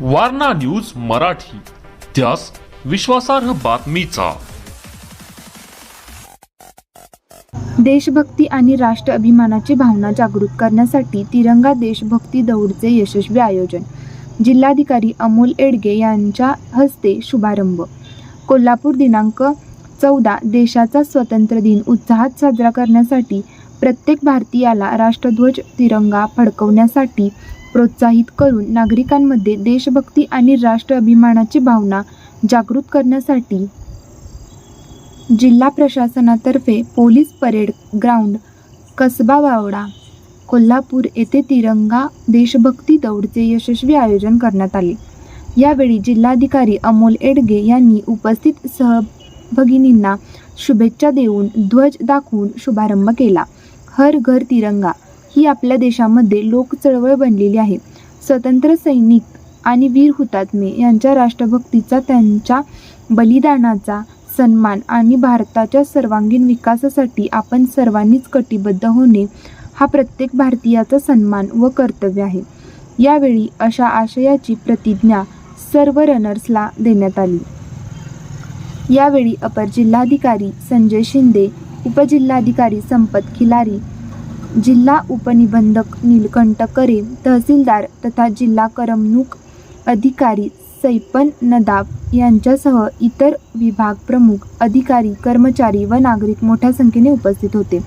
Warna news Marathi. त्यास विश्वासार्ह बातमीचा. देशभक्ती आणि राष्ट्र अभिमानाची भावना जागृत करण्यासाठी तिरंगा देशभक्ती दौडचे यशस्वी आयोजन. जिल्हाधिकारी अमोल एडगे यांच्या हस्ते शुभारंभ. कोल्हापूर दिनांक चौदा देशाचा स्वतंत्र दिन उत्साहात साजरा करण्यासाठी प्रत्येक भारतीयाला राष्ट्रध्वज तिरंगा फडकवण्यासाठी प्रोत्साहित करून नागरिकांमध्ये देशभक्ती आणि राष्ट्र अभिमानाची भावना जागृत करण्यासाठी जिल्हा प्रशासनातर्फे police parade ground Kasba Bawda Kolhapur येथे तिरंगा देशभक्ती दौडचे यशस्वी आयोजन करण्यात आले. यावेळी जिल्हाधिकारी अमोल एडगे यांनी उपस्थित सहभगिनींना शुभेच्छा देऊन ध्वज दाखवून शुभारंभ केला. हर घर तिरंगा ही आपल्या देशामध्ये लोक चळवळ बनलेली आहे. स्वतंत्र सैनिक आणि वीर हुतात्मे यांच्या राष्ट्रभक्तीचा त्यांच्या बलिदानाचा सन्मान आणि भारताच्या सर्वांगीण विकासासाठी आपण सर्वांनीच कटिबद्ध होणे हा प्रत्येक भारतीयाचा सन्मान व कर्तव्य आहे. यावेळी अशा आशयाची प्रतिज्ञा सर्व रनर्सला देण्यात आली. यावेळी अपर जिल्हाधिकारी संजय शिंदे उपजिल्हाधिकारी संपत खिलारी जिल्हा उपनिबंधक नीलकंठ करे तहसीलदार तथा जिल्हा करमणूक अधिकारी सैपन नदाब यांच्यासह इतर विभाग प्रमुख अधिकारी कर्मचारी व नागरिक मोठ्या संख्येने उपस्थित होते.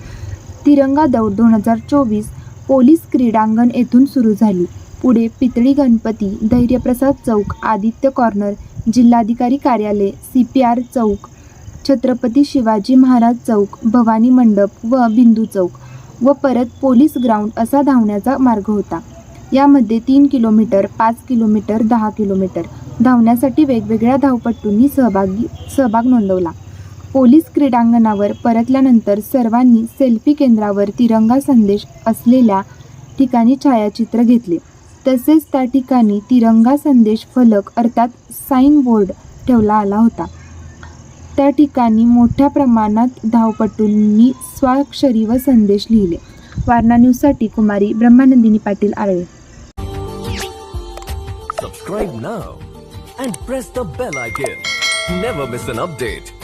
तिरंगा दौड दोन हजार चोवीस पोलीस क्रीडांगण येथून सुरू झाली. पुढे पितळी गणपती धैर्यप्रसाद चौक आदित्य कॉर्नर जिल्हाधिकारी कार्यालय सी पी आर चौक छत्रपती शिवाजी महाराज चौक भवानी मंडप व बिंदू चौक व परत पोलीस ग्राउंड असा धावण्याचा मार्ग होता. यामध्ये तीन किलोमीटर पाच किलोमीटर दहा किलोमीटर धावण्यासाठी वेगवेगळ्या धावपटूंनी सहभागी सहभाग नोंदवला. पोलीस क्रीडांगणावर परतल्यानंतर सर्वांनी सेल्फी केंद्रावर तिरंगा संदेश असलेल्या ठिकाणी छायाचित्र घेतले. तसेच त्या ठिकाणी तिरंगा संदेश फलक अर्थात साईन बोर्ड ठेवला आला होता. त्या ठिकाणी मोठ्या प्रमाणात धावपटूंनी स्वाक्षरी व संदेश लिहिले. वारणा न्यूजसाठी कुमारी Brahmanandini Patil Alwe. Subscribe now and press the bell icon never miss an update